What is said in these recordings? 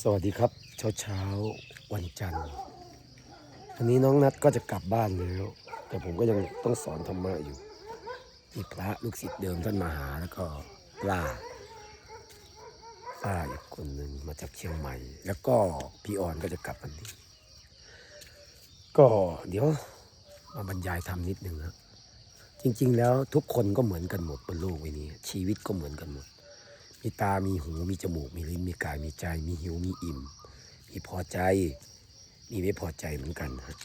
สวัสดีครับเช้าเช้าๆวันจันทร์วันนี้น้องนัดก็จะกลับบ้านแล้ว แต่ผมก็ยังต้องสอนธรรมะอยู่มีพระลูกศิษย์เดิมท่านมาหาแล้วก็ป้าป้าอีกคนหนึ่งมาจากเชียงใหม่ แล้วก็พี่ออนก็จะกลับวันนี้ ก็เดี๋ยวมาบรรยายธรรมนิดหนึ่งครับจริง ๆ แล้วทุกคนก็เหมือนกันหมดบนโลกใบนี้ ชีวิตก็เหมือนกันหมด มีตา มีหู มีจมูก มีลิ้น มีกาย มีใจ มีหิว มีอิ่ม มีพอใจ มีไม่พอใจเหมือนกันฮะ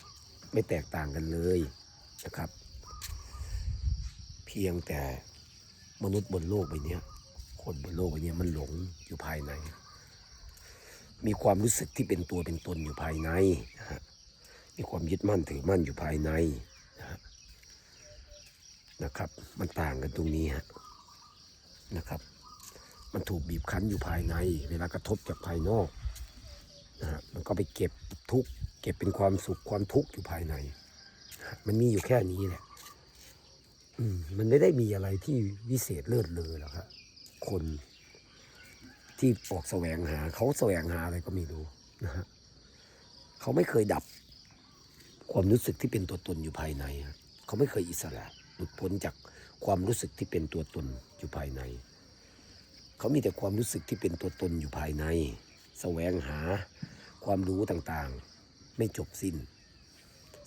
ไม่แตกต่างกันเลยนะครับ เพียงแต่มนุษย์บนโลกใบนี้คนบนโลกใบนี้มันหลงอยู่ภายใน มีความรู้สึกที่เป็นตัวเป็นตนอยู่ภายในนะฮะมีความยึดมั่นถือมั่นอยู่ภายในนะฮะนะครับ มันต่างกันตรงนี้ฮะนะครับ มันถูกบีบคั้นอยู่ภายใน เวลากระทบจากภายนอกนะฮะมันก็ไปเก็บทุกข์เก็บเป็นความสุขความทุกข์อยู่ภายใน มันมีอยู่แค่นี้แหละอืมมันไม่ได้มีอะไรที่วิเศษเลิศเลอหรอกครับคนที่ออกแสวงหา เขาแสวงหาอะไรก็ไม่รู้นะฮะเขาไม่เคยดับความรู้สึกที่เป็นตัวตนอยู่ภายใน เขาไม่เคยอิสระหลุดพ้นจากความรู้สึกที่เป็นตัวตนอยู่ภายใน เขามีแต่ความรู้สึกที่เป็นตัวตนอยู่ภายในแสวงหาความรู้ต่างๆ ไม่จบสิ้น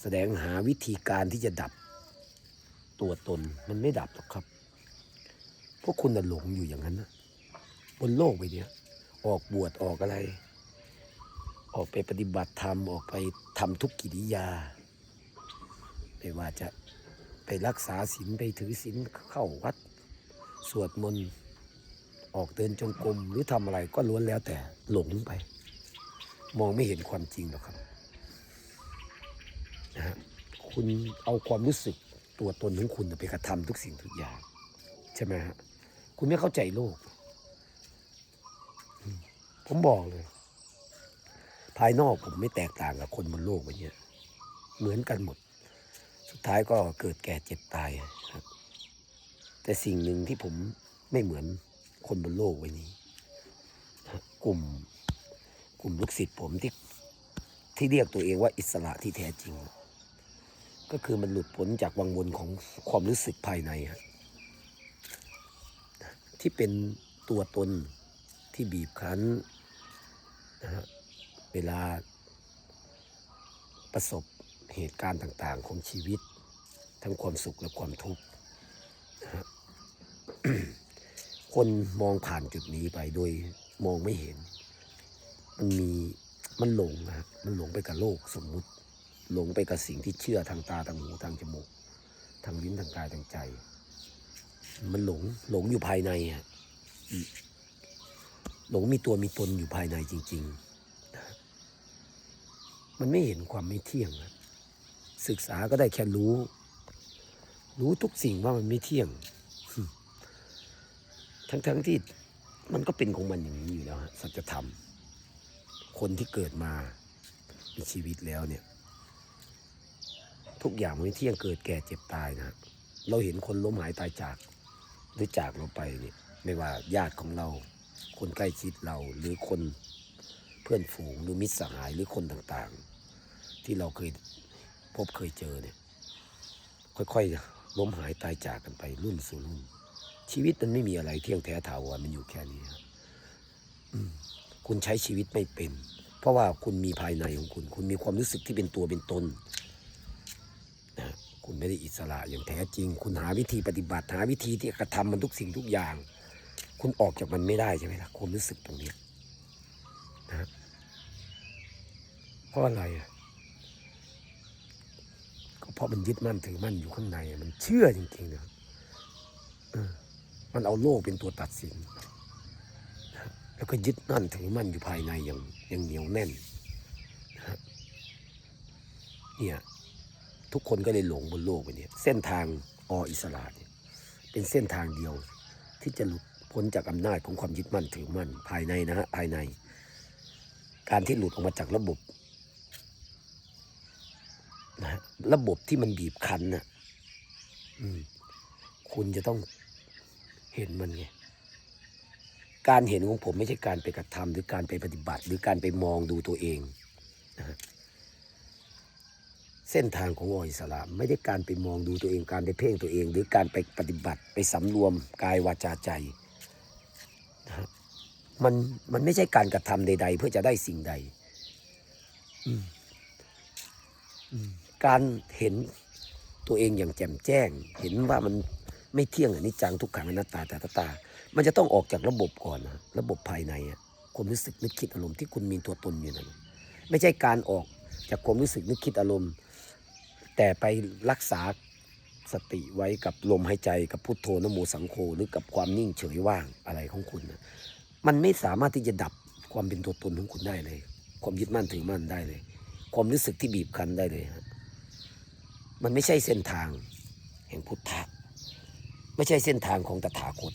แสดงหาวิธีการที่จะดับตัวตนมันไม่ดับหรอกครับ พวกคุณน่ะหลงอยู่อย่างนั้นนะบนโลกใบเนี้ยออกบวชออกอะไร ออกไปปฏิบัติธรรมออกไปทำทุกกิริยา ไม่ว่าจะไปรักษาศีลไปถือศีลเข้าวัด สวดมนต์ ออกเดินจงกรมหรือทำอะไรก็ล้วนแล้วแต่หลงไป มองไม่เห็นความจริงหรอกครับนะฮะคุณเอาความรู้สึกตัวตนของคุณไปกระทำทุกสิ่งทุกอย่าง ใช่ไหมฮะคุณไม่เข้าใจโลก ผมบอกเลย ภายนอกผมไม่แตกต่างกับคนบนโลกวันนี้เหมือนกันหมด สุดท้ายก็เกิดแก่เจ็บตายครับแต่สิ่งหนึ่งที่ผมไม่เหมือน คนบนโลกใบนี้ กลุ่มกลุ่มลูกศิษย์ผมที่ที่เรียกตัวเองว่าอิสระที่แท้จริง ก็คือมันหลุดพ้นจากวังวนของความรู้สึกภายในที่เป็นตัวตนที่บีบคั้นนะฮะเวลาประสบเหตุการณ์ต่างๆ ของชีวิต ทั้งความสุขและความทุกข์ คนมองผ่านจุดนี้ไปโดยมองไม่เห็น มันมีมันหลงนะมันหลงไปกับโลกสมมุติ หลงไปกับสิ่งที่เชื่อทางตาทางหูทางจมูกทางลิ้นทางกายทางใจ มันหลงหลงอยู่ภายในอะหลงมีตัวมีตนอยู่ภายในจริง ๆ มันไม่เห็นความไม่เที่ยง ศึกษาก็ได้แค่รู้ รู้ทุกสิ่งว่ามันไม่เที่ยง ทั้งๆทที่มันก็เป็นของมันอย่างนี้อยู่แล้วฮะสัจธรรม คนที่เกิดมามีชีวิตแล้วเนี่ย ทุกอย่างมันไม่เที่ยงเกิดแก่เจ็บตายนะ เราเห็นคนล้มหายตายจากหรือจากเราไปเนี่ย ไม่ว่าญาติของเรา คนใกล้ชิดเราหรือคนเพื่อนฝูงหรือมิตรสหายหรือคนต่างๆ ที่เราเคยพบเคยเจอเนี่ย ค่อยๆล้มหายตายจากกันไปรุ่นสู่รุ่น ชีวิตมันไม่มีอะไรเที่ยงแท้ถาวรมันอยู่แค่นี้ครับคุณใช้ชีวิตไม่เป็น เพราะว่าคุณมีภายในของคุณ คุณมีความรู้สึกที่เป็นตัวเป็นตนนะคุณไม่ได้อิสระอย่างแท้จริง คุณหาวิธีปฏิบัติ หาวิธีที่กระทำมันทุกสิ่งทุกอย่าง คุณออกจากมันไม่ได้ใช่ไหมล่ะความรู้สึกตรงนี้นะเพราะอะไรก็เพราะมันยึดมั่นถือมั่นอยู่ข้างใน มันเชื่อจริงๆนะ มันเอาโลกเป็นตัวตัดสิน แล้วก็ยึดมั่นถือมั่นอยู่ภายในอย่างอย่างเหนียวแน่นเนี่ยทุกคนก็เลยหลงบนโลกไปเนี่ยเส้นทางออิสระเนี่ยเป็นเส้นทางเดียวที่จะหลุดพ้นจากอำนาจของความยึดมั่นถือมั่นภายในนะฮะภายใน การที่หลุดออกมาจากระบบนะฮะระบบที่มันบีบคั้นน่ะคุณจะต้อง เห็นมันไงการเห็นของผมไม่ใช่การไปกระทำหรือการไปปฏิบัติ หรือการไปมองดูตัวเองนะเส้นทางของออิสลามไม่ได้การไปมองดูตัวเองการไปเพ่งตัวเอง หรือการไปปฏิบัติไปสำรวมกายวาจาใจนะมันมันไม่ใช่การกระทำใด ๆ เพื่อจะได้สิ่งใด การเห็นตัวเองอย่างแจ่มแจ้ง เห็นว่ามัน ไม่เที่ยงอนิจจังทุกขังอนัตตาแต่ตาตา มันจะต้องออกจากระบบก่อนนะระบบภายในอะความรู้สึกนึกคิดอารมณ์ที่คุณมีตัวตนอยู่นั่นไม่ใช่การออกจากความรู้สึกนึกคิดอารมณ์ แต่ไปรักษาสติไว้กับลมหายใจกับพุทโธนโมสังโฆหรือกับความนิ่งเฉยว่างอะไรของคุณนะมันไม่สามารถที่จะดับความเป็นตัวตนของคุณได้เลย ความยึดมั่นถือมั่นได้เลย ความรู้สึกที่บีบคั้นได้เลยฮะมันไม่ใช่เส้นทางแห่งพุทธะ ไม่ใช่เส้นทางของตถาคต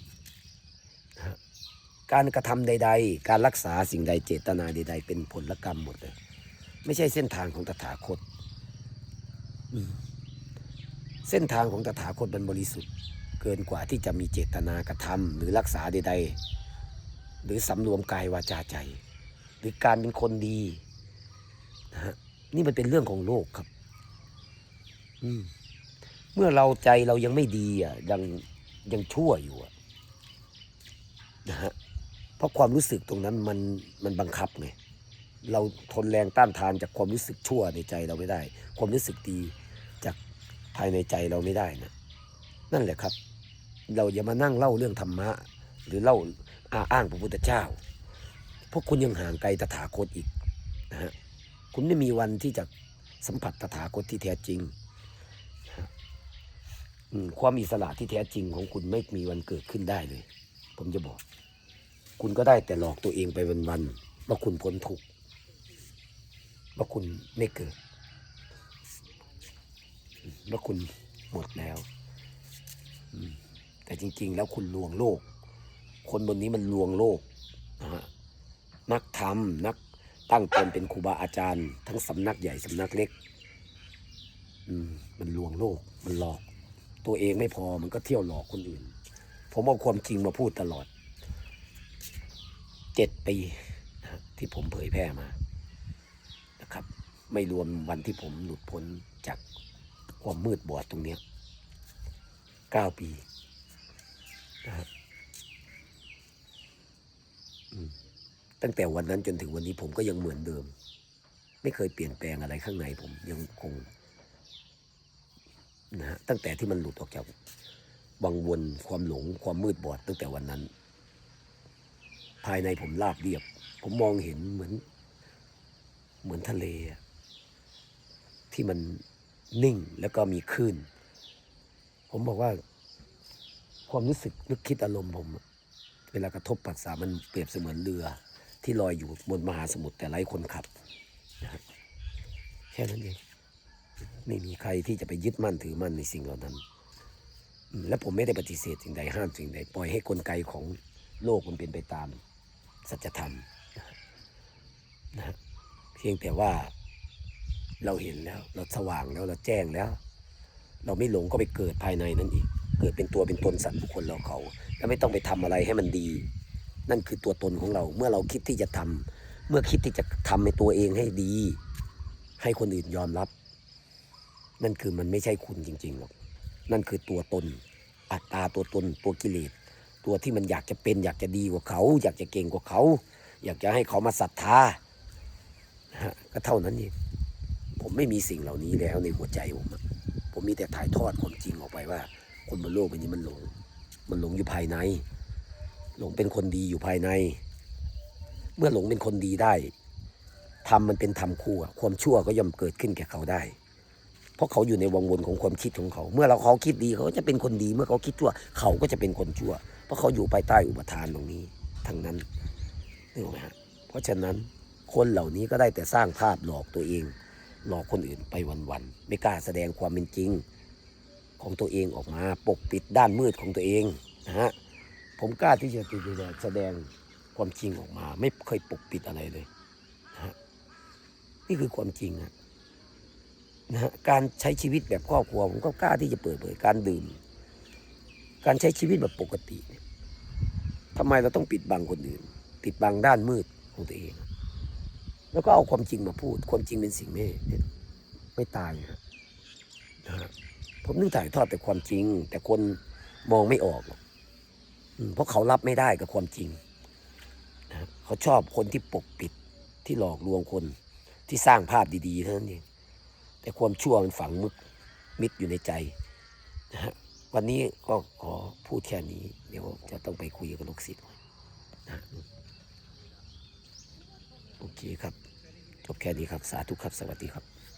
การกระทำใด ๆ การรักษาสิ่งใดเจตนาใด ๆ เป็นผลกรรมหมดเลย ไม่ใช่เส้นทางของตถาคต เส้นทางของตถาคตมันบริสุทธิ์ เกินกว่าที่จะมีเจตนากระทำหรือรักษาใด ๆ หรือสำรวมกายวาจาใจ หรือการเป็นคนดีนะฮะนี่มันเป็นเรื่องของโลกครับ อืมเมื่อเราใจเรายังไม่ดีอะยัง ยังชั่วอยู่นะฮะเพราะความรู้สึกตรงนั้นมันมันบังคับไงเราทนแรงต้านทานจากความรู้สึกชั่วในใจเราไม่ได้ ความรู้สึกดีจากภายในใจเราไม่ได้นะนั่นแหละครับ เราอย่ามานั่งเล่าเรื่องธรรมะ หรือเล่าอาอ้างพระพุทธเจ้าเพราะคุณยังห่างไกลตถาคตอีกนะฮะคุณไม่มีวันที่จะสัมผัสตถาคตที่แท้จริง ความอิสระที่แท้จริงของคุณไม่มีวันเกิดขึ้นได้เลย ผมจะบอก คุณก็ได้แต่หลอกตัวเองไปวันๆว่าคุณพ้นทุกข์ว่าคุณไม่เกิดว่าคุณหมดแล้วแต่จริง ๆ แล้วคุณลวงโลก คนบนนี้มันลวงโลกนะฮะนักธรรมนักตั้งตนเป็นครูบาอาจารย์ ทั้งสำนักใหญ่สำนักเล็ก อืมมันลวงโลก มันหลอก ตัวเองไม่พอมันก็เที่ยวหลอกคนอื่น ผมเอาความจริงมาพูดตลอดเจ็ดปีที่ผมเผยแพร่มานะครับ ไม่รวมวันที่ผมหลุดพ้นจากความมืดบอดตรงเนี้ยเก้าปีนะฮะอืมตั้งแต่วันนั้นจนถึงวันนี้ผมก็ยังเหมือนเดิม ไม่เคยเปลี่ยนแปลงอะไรข้างในผมยังคง นะฮะตั้งแต่ที่มันหลุดออกจากวังวนความหลงความมืดบอดตั้งแต่วันนั้น ภายในผมราบเรียบ ผมมองเห็นเหมือน เหมือนทะเล ที่มันนิ่งแล้วก็มีคลื่น ผมบอกว่า ความรู้สึกนึกคิดอารมณ์ผม เวลากระทบปัสสาวะมันเปรียบเสมือนเรือ ที่ลอยอยู่บนมหาสมุทรแต่ไร้คนขับนะครับแค่นั้นเอง ไม่มีใครที่จะไปยึดมั่นถือมั่นในสิ่งเหล่านั้น และผมไม่ได้ปฏิเสธสิ่งใดห้ามสิ่งใด ปล่อยให้กลไกของโลกมันเป็นไปตามสัจธรรมนะเพียงแต่ว่าเราเห็นแล้วเราสว่างแล้วเราแจ้งแล้ว เราไม่หลงก็ไปเกิดภายในนั่นอีก เกิดเป็นตัวเป็นตนสัตว์บุคคลเราเขาแล้วไม่ต้องไปทำอะไรให้มันดี นั่นคือตัวตนของเราเมื่อเราคิดที่จะทำเมื่อคิดที่จะทำในตัวเองให้ดี ให้คนอื่นยอมรับ นั่นคือมันไม่ใช่คุณจริงๆหรอก นั่นคือตัวตน อัตตาตัวตน ตัวกิเลส ตัวที่มันอยากจะเป็น อยากจะดีกว่าเขา อยากจะเก่งกว่าเขา อยากจะให้เขามาศรัทธาก็เท่านั้นเองผมไม่มีสิ่งเหล่านี้แล้วในหัวใจผมผมมีแต่ถ่ายทอดความจริงออกไปว่า คนบนโลกใบนี้มันหลง มันหลงอยู่ภายใน หลงเป็นคนดีอยู่ภายใน เมื่อหลงเป็นคนดีได้ทำมันเป็นธรรมคู่ความชั่วก็ย่อมเกิดขึ้นแก่เขาได้ เพราะเขาอยู่ในวงวนของความคิดของเขา เมื่อเราเขาคิดดีเขาก็จะเป็นคนดี เมื่อเขาคิดชั่ว เขาก็จะเป็นคนชั่ว เพราะเขาอยู่ภายใต้อุปทานตรงนี้ ทั้งนั้นนึกออกไหมฮะเพราะฉะนั้นคนเหล่านี้ก็ได้แต่สร้างภาพหลอกตัวเอง หลอกคนอื่นไปวันๆไม่กล้าแสดงความเป็นจริง ของตัวเองออกมา ปกปิดด้านมืดของตัวเองนะฮะผมกล้าที่จะแสดงความจริงออกมา ไม่เคยปกปิดอะไรเลยนะฮะนี่คือความจริงอะ นะฮะการใช้ชีวิตแบบครอบครัวผมก็กล้าที่จะเปิดเผยการดื่ม การใช้ชีวิตแบบปกติเนี่ยทำไมเราต้องปิดบังคนอื่น ปิดบังด้านมืดของตัวเอง แล้วก็เอาความจริงมาพูด ความจริงเป็นสิ่งไม่ไม่ตายนะผมนึกถ่ายทอดแต่ความจริง แต่คนมองไม่ออกอเพราะเขารับไม่ได้กับความจริงนะเขาชอบคนที่ปกปิดที่หลอกลวงคนที่สร้างภาพดีๆเท่านั้นเอง แต่ความชั่วมันฝังมุดมิดอยู่ในใจนะฮะวันนี้ก็ขอพูดแค่นี้ เดี๋ยวจะต้องไปคุยกับลูกศิษย์นะโอเคครับ จบแค่นี้ครับ สาธุครับ สวัสดีครับ